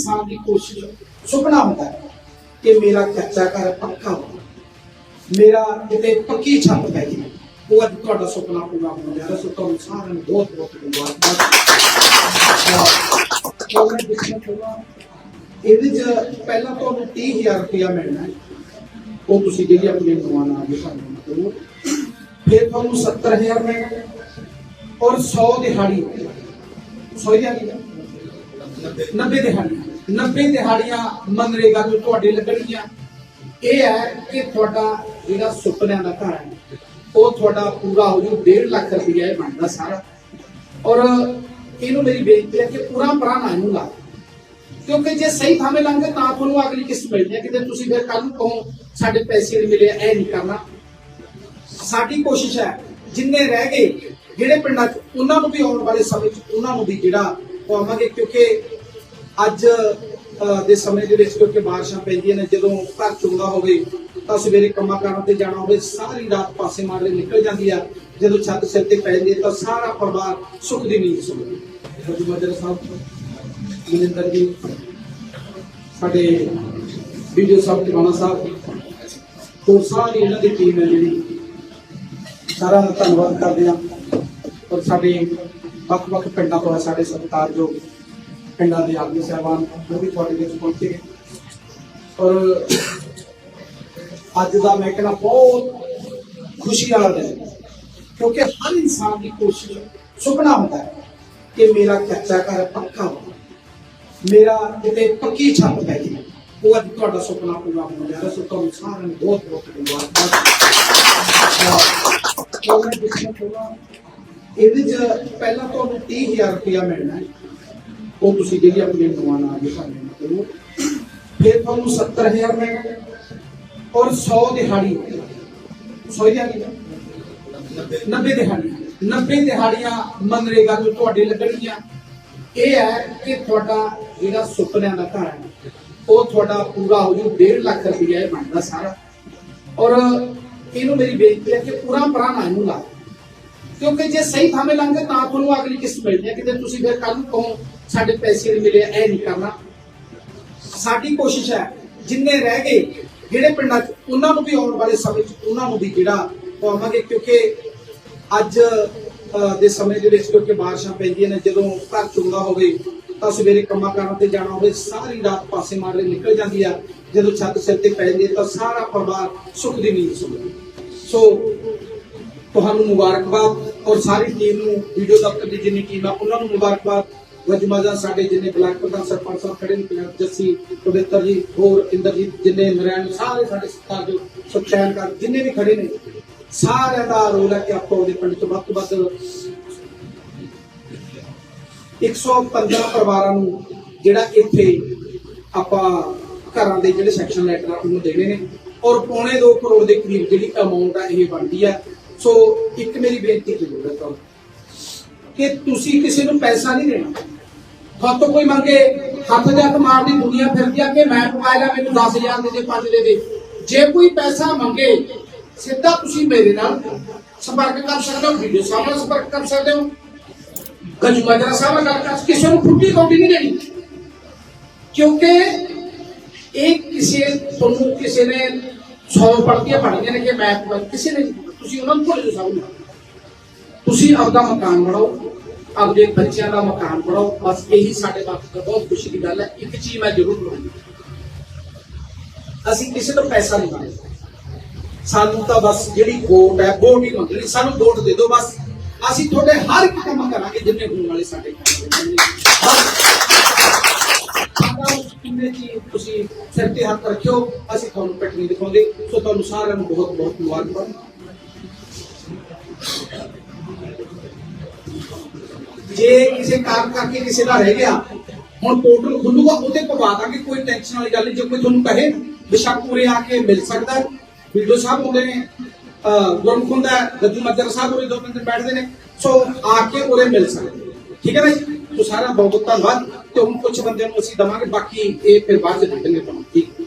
ਇਨਸਾਨ ਦੀ ਕੋਸ਼ਿਸ਼ ਸੁਪਨਾ ਹੁੰਦਾ ਹੈ ਕਿ ਮੇਰਾ ਕੱਚਾ ਘਰ ਪੱਕਾ ਹੋਵੇ। ਮੇਰਾ ਕਿਤੇ ਪੱਕੀ ਛੱਤ ਪੈ ਜੇ ਉਹ ਅੱਜ ਤੁਹਾਡਾ ਸੁਪਨਾ ਪੂਰਾ ਹੋ ਗਿਆ ਸੋ ਤੁਹਾਨੂੰ ਸਾਰਿਆਂ ਨੂੰ ਬਹੁਤ ਬਹੁਤ ਮੁਬਾਰਕਾਂ। ਇਹਦੇ ਚ ਪਹਿਲਾਂ ਤੁਹਾਨੂੰ 30000 ਰੁਪਇਆ ਮਿਲਣਾ ਉਹ ਤੁਸੀਂ ਜਿਹੜੀ ਆਪਣੀ ਨਵਾਨਾ ਆ ਗਏ ਸਾਨੂੰ ਕਰੋ ਫਿਰ ਤੁਹਾਨੂੰ 70000 ਮਿਲਣਾ ਹੈ। ਔਰ 100 ਦਿਹਾੜੀ ਸੋ ਜਾਂਦੀ ਹੈ 90 ਦਿਹਾੜੀਆਂ 90 ਦਿਹਾੜੀਆਂ ਮਨਰੇਗਾ ਜੋ ਤੁਹਾਡੇ ਲੱਗਣਗੀਆਂ। ਇਹ ਹੈ ਕਿ ਤੁਹਾਡਾ ਜਿਹੜਾ ਸੁਪਨਿਆਂ ਦਾ ਘਰ ਹੈ, ਉਹ ਤੁਹਾਡਾ ਪੂਰਾ ਹੋ ਜੂ 1.5 ਲੱਖ ਰੁਪਇਆ ਇਹ ਬਣਦਾ ਸਾਰਾ। ਔਰ ਇਹਨੂੰ ਮੇਰੀ ਬੇਨਤੀ ਹੈ ਕਿ ਪੂਰਾ ਪ੍ਰਾਣ ਇਹਨੂੰ ਲਾ ਕਿਉਂਕਿ ਜੇ ਸਹੀ ਥਾਵੇਂ ਲਾਂਗੇ ਤਾਂ ਤੁਹਾਨੂੰ ਅਗਲੀ ਕਿਸ਼ਤ ਮਿਲਦੀ ਹੈ। ਕਿਤੇ ਤੁਸੀਂ ਫਿਰ ਕੱਲ ਨੂੰ ਕਹੋ, ਸਾਡੇ ਪੈਸੇ ਨਹੀਂ ਮਿਲੇ ਇਹ ਨਹੀਂ ਕਰਨਾ। ਸਾਡੀ ਕੋਸ਼ਿਸ਼ ਹੈ, ਜਿੰਨੇ ਰਹਿ ਗਏ, ਜਿਹੜੇ ਪਿੰਡਾਂ 'ਚ, ਉਹਨਾਂ ਨੂੰ ਵੀ ਆਉਣ ਵਾਲੇ ਸਮੇਂ 'ਚ, ਉਹਨਾਂ ਨੂੰ ਵੀ ਜਿਹੜਾ ਪਾਵਾਂਗੇ। ਕਿਉਂਕਿ ਅੱਜ ਦੇ ਸਮੇਂ ਦੇ ਵਿੱਚ ਕਿਉਂਕਿ ਬਾਰਿਸ਼ਾਂ ਪੈਂਦੀਆਂ ਨੇ, ਜਦੋਂ ਘਰ ਚੁੰਗਾ ਹੋਵੇ, ਤਾਂ ਸਵੇਰੇ ਕੰਮਾਂ ਕਾਰਾਂ ਤੇ ਜਾਣਾ ਹੋਵੇ, ਸਾਰੀ ਰਾਤ ਪਾਸੇ ਮਾਰ ਕੇ ਨਿਕਲ ਜਾਂਦੀ ਆ। ਜਦੋਂ ਛੱਤ ਸਿਰ ਤੇ ਪੈ ਜਾਂਦੀ ਤਾਂ ਸਾਰਾ ਪਰਿਵਾਰ ਸੁੱਖ ਦੀ ਨੀਂਦ ਸੌਂਦਾ ਜੀ ਮਜਰ ਸਾਹਿਬ, ਮਨਿੰਦਰ ਜੀ, ਸਾਡੇ ਵੀਡੀਓ ਸਾਹਿਬ ਟਿਵਾਣਾ ਸਾਹਿਬ, ਹੋਰ ਸਾਰੀ ਇਹਨਾਂ ਦੀ ਟੀਮ ਹੈ ਜਿਹੜੀ ਸਾਰਾ ਦਾ ਧੰਨਵਾਦ ਕਰਦੇ ਹਾਂ। ਔਰ ਸਾਡੇ ਵੱਖ-ਵੱਖ ਪਿੰਡਾਂ ਤੋਂ ਹੈ ਸਾਡੇ ਜੋ ਪਿੰਡਾਂ ਦੇ ਆਦਮੀ ਸਾਹਿਬਾਨ ਉਹ ਵੀ ਤੁਹਾਡੇ ਵਿੱਚ ਪਹੁੰਚੇ ਔਰ ਅੱਜ ਦਾ ਮੈਂ ਕਹਿੰਦਾ ਬਹੁਤ ਖੁਸ਼ੀ ਵਾਲਾ ਦਿਨ ਕਿਉਂਕਿ ਹਰ ਇਨਸਾਨ ਦੀ ਕੋਸ਼ਿਸ਼ ਸੁਪਨਾ ਹੁੰਦਾ ਹੈ ਕਿ ਮੇਰਾ ਕੱਚਾ ਘਰ ਪੱਕਾ ਹੋਵੇ। ਮੇਰਾ ਕਿਤੇ ਪੱਕੀ ਛੱਤ ਪੈ ਜੇ ਉਹ ਅੱਜ ਤੁਹਾਡਾ ਸੁਪਨਾ ਪੂਰਾ ਹੋ ਗਿਆ ਸੋ ਤੁਹਾਨੂੰ ਸਾਰਿਆਂ ਨੂੰ ਬਹੁਤ ਬਹੁਤ ਮੁਬਾਰਕਾਂ ਮੈਂ ਦੱਸਣਾ ਚਾਹੁੰਦਾ, ਇਹਦੇ ਚ ਪਹਿਲਾਂ ਤੁਹਾਨੂੰ 30000 ਰੁਪਇਆ ਮਿਲਣਾ ਹੈ। ਉਹ ਤੁਸੀਂ ਜਿਹੜੀ ਆਪਣੇ ਨਵਾਨਾ ਆ ਗਏ ਸਾਨੂੰ ਕਰੋ। ਫਿਰ ਤੁਹਾਨੂੰ 70000 ਮਿਲਣਾ ਹੈ ਔਰ 100 ਦਿਹਾੜੀ। 100 ਦਿਹਾੜੀ 90 ਦਿਹਾੜੀਆਂ 90 ਦਿਹਾੜੀਆਂ ਮਨਰੇਗਾ ਜੋ ਤੁਹਾਡੇ ਲੱਗਣਗੀਆਂ। ਇਹ ਹੈ ਕਿ ਤੁਹਾਡਾ ਜਿਹੜਾ ਸੁਪਨਿਆਂ ਦਾ ਘਰ ਹੈ, ਉਹ ਤੁਹਾਡਾ ਪੂਰਾ ਹੋ ਜੂ 1.5 ਲੱਖ ਰੁਪਇਆ ਇਹ ਬਣਦਾ ਸਾਰਾ। ਔਰ ਇਹਨੂੰ ਮੇਰੀ ਬੇਨਤੀ ਹੈ ਕਿ ਪੂਰਾ ਪ੍ਰਾਣ ਇਹਨੂੰ ਲਾ। ਕਿਉਂਕਿ ਜੇ ਸਹੀ ਥਾਵੇਂ ਲਾਂਗੇ ਤਾਂ ਤੁਹਾਨੂੰ ਅਗਲੀ ਕਿਸ਼ਤ ਮਿਲਦੀ ਹੈ। ਕਿਤੇ ਤੁਸੀਂ ਫਿਰ ਕੱਲ ਨੂੰ ਕਹੋ ਸਾਡੇ ਪੈਸੇ ਨਹੀਂ ਮਿਲੇ, ਇਹ ਨਹੀਂ ਕਰਨਾ। ਸਾਡੀ ਕੋਸ਼ਿਸ਼ ਹੈ, ਜਿੰਨੇ ਰਹਿ ਗਏ, ਜਿਹੜੇ ਪਿੰਡਾਂ 'ਚ, ਉਹਨਾਂ ਨੂੰ ਵੀ ਆਉਣ ਵਾਲੇ ਸਮੇਂ 'ਚ, ਉਹਨਾਂ ਨੂੰ ਵੀ ਜਿਹੜਾ ਪਾਵਾਂਗੇ, ਕਿਉਂਕਿ ਅੱਜ ਦੇ ਸਮੇਂ ਦੇ ਵਿੱਚ ਕਿਉਂਕਿ ਬਾਰਿਸ਼ਾਂ ਪੈਂਦੀਆਂ ਨੇ, ਜਦੋਂ ਘਰ ਚੁੰਗਾ ਹੋਵੇ, ਤਾਂ ਸਵੇਰੇ ਕੰਮਾਂ ਕਾਰਾਂ ਤੇ ਜਾਣਾ ਹੋਵੇ, ਸਾਰੀ ਰਾਤ ਪਾਸੇ ਮਾਰ ਕੇ ਨਿਕਲ ਜਾਂਦੀ ਆ। ਜਦੋਂ ਛੱਤ ਸਿਰ ਤੇ ਪੈ ਜਾਂਦੀ ਤਾਂ ਸਾਰਾ ਪਰਿਵਾਰ ਸੁੱਖ ਦੀ ਨੀਂਦ ਸੌਂਦਾ ਸੋ, ਤੁਹਾਨੂੰ ਮੁਬਾਰਕਬਾਦ, ਔਰ ਸਾਰੀ ਟੀਮ ਨੂੰ ਵੀਡੀਓ ਦਫ਼ਤਰ ਦੀ ਜਿੰਨੀ ਟੀਮ ਆ, ਉਹਨਾਂ ਨੂੰ ਮੁਬਾਰਕਬਾਦ। ਵਜਮਾਜਾ ਸਾਡੇ ਜਿੰਨੇ ਬਲਾਕ ਪ੍ਰਧਾਨ ਸਰਪੰਚ ਸਾਹਿਬ ਖੜੇ ਨੇ ਪੰਜਾਬ ਜੱਸੀ, ਪਵਿੱਤਰ ਜੀ, ਹੋਰ ਇੰਦਰਜੀਤ, ਜਿੰਨੇ ਨਰੈਣ, ਸਾਰੇ ਸਾਡੇ ਸਤਿਕਾਰ ਜੋ ਸੁਖਚੈਨ ਕਰ ਜਿੰਨੇ ਵੀ ਖੜੇ ਨੇ, ਸਾਰਿਆਂ ਦਾ ਰੋਲ ਹੈ ਕਿ ਆਪਾਂ ਉਹਦੇ ਪਿੰਡ ਤੋਂ ਵੱਧ ਤੋਂ ਵੱਧ 115 ਪਰਿਵਾਰਾਂ ਨੂੰ ਜਿਹੜਾ ਇੱਥੇ ਆਪਾਂ ਘਰਾਂ ਦੇ ਜਿਹੜੇ ਸੈਕਸ਼ਨ ਲੈਟਰ ਆ, ਉਹਨੂੰ ਦੇਣੇ ਨੇ। ਔਰ ਪੌਣੇ 2 ਕਰੋੜ ਦੇ ਕਰੀਬ ਜਿਹੜੀ ਅਮਾਉਂਟ ਆ, ਇਹ ਬਣਦੀ ਆ। ਸੋ ਇੱਕ ਮੇਰੀ ਬੇਨਤੀ ਜ਼ਰੂਰ ਹੈ ਤੁਹਾਨੂੰ ਕਿ ਤੁਸੀਂ ਕਿਸੇ ਨੂੰ ਪੈਸਾ ਨਹੀਂ ਦੇਣਾ। ਹੱਥੋਂ ਕੋਈ ਮੰਗੇ, ਹੱਥ ਦੇ ਹੱਥ ਮਾਰਦੀ ਦੁਨੀਆ ਫਿਰਦੀ ਆ ਕਿ ਮੈਂ ਪਾਇਲਾ ਮੈਨੂੰ 10000 ਦੇ ਦੇ 5 ਦੇ ਦੇ। ਜੇ ਕੋਈ ਪੈਸਾ ਮੰਗੇ, ਸਿੱਧਾ ਤੁਸੀਂ ਮੇਰੇ ਨਾਲ ਸੰਪਰਕ ਕਰ ਸਕਦੇ ਹੋ ਵੀਡੀਓ ਸਾਹਿਬ ਸੰਪਰਕ ਕਰ ਸਕਦੇ ਹੋ। ਗੰਜ ਸਾਹਿਬ ਨਾਲ ਕਰ, ਕਿਸੇ ਨੂੰ ਫੁੱਟੀ ਕੌਡੀ ਨਹੀਂ ਦੇਣੀ। ਕਿਉਂਕਿ ਇਹ ਕਿਸੇ, ਤੁਹਾਨੂੰ ਕਿਸੇ ਨੇ 100 ਪੜਤੀਆਂ ਪੜੀਆਂ ਨੇ ਕਿ ਮੈਂ ਕਿਸੇ ਨੇ ਤੁਸੀਂ ਉਹਨਾਂ ਨੂੰ ਭੁੱਲ ਜਾਓ ਸਭ ਨੂੰ। ਤੁਸੀਂ ਆਪਦਾ ਮਕਾਨ ਬਣਾਓ। ਆਪਦੇ ਬੱਚਿਆਂ ਦਾ ਮਕਾਨ ਬਣਾਓ, ਬਸ ਇਹੀ ਸਾਡੇ ਵਾਸਤੇ ਬਹੁਤ ਖੁਸ਼ੀ ਦੀ ਗੱਲ ਹੈ, ਇੱਕ ਚੀਜ਼ ਮੈਂ ਜ਼ਰੂਰ ਕਹਾਂਗੀ। ਅਸੀਂ ਕਿਸੇ ਤੋਂ ਪੈਸਾ ਨਹੀਂ ਮੰਗਦੇ। ਸਾਨੂੰ ਤਾਂ ਬਸ ਜਿਹੜੀ ਵੋਟ ਹੈ, ਵੋਟ ਹੀ ਮੰਗਣੀ, ਸਾਨੂੰ ਵੋਟ ਦੇ ਦਿਓ ਬਸ। ਅਸੀਂ ਤੁਹਾਡੇ ਹਰ ਇੱਕ ਕੰਮ ਕਰਾਂਗੇ, ਜਿੰਨੇ ਹੋਣ ਵਾਲੇ ਸਾਡੇ ਤੁਸੀਂ ਸਿਰ ਤੇ ਹੱਥ ਰੱਖਿਓ, ਅਸੀਂ ਤੁਹਾਨੂੰ ਪਿੱਠ ਨਹੀਂ ਦਿਖਾਉਂਦੇ। ਸੋ ਤੁਹਾਨੂੰ ਸਾਰਿਆਂ ਨੂੰ ਬਹੁਤ ਬਹੁਤ ਮੁਬਾਰਕਬਾਦ। ਜੇ ਕਿਸੇ ਕਾਰਨ ਕਰਕੇ ਕਿਸੇ ਦਾ ਰਹਿ ਗਿਆ, ਹੁਣ ਪੋਰਟਲ ਖੁੱਲੂਗਾ ਉਹਤੇ ਪਵਾ ਦਾਂਗੇ ਕੋਈ ਟੈਨਸ਼ਨ ਵਾਲੀ ਗੱਲ ਨਹੀਂ, ਜੇ ਕੋਈ ਤੁਹਾਨੂੰ ਕਹੇ ਬਿਸ਼ੱਕ ਪੂਰੇ ਆ ਕੇ ਮਿਲ ਸਕਦਾ ਵੀਡੀਓ ਸਾਹਿਬ ਹੁੰਦੇ ਨੇ ਗੁਰਮੁਖ ਹੁੰਦਾ ਗੱਜੂ ਮੱਜਰ ਸਾਹਿਬ ਉਰੇ ਦੋ ਬੰਦੇ ਬੈਠਦੇ ਨੇ, ਸੋ ਆ ਕੇ ਉਰੇ ਮਿਲ ਸਕਦੇ ਠੀਕ ਹੈ ਨਾ ਜੀ? ਸੋ ਸਾਰਾ ਬਹੁਤ ਬਹੁਤ ਧੰਨਵਾਦ, ਤੇ ਹੁਣ ਕੁਝ ਬੰਦਿਆਂ ਨੂੰ ਅਸੀਂ ਦਵਾਂਗੇ, ਬਾਕੀ ਇਹ ਫਿਰ ਬਾਅਦ ਚ ਦੇ ਦੇਣਗੇ ਠੀਕ।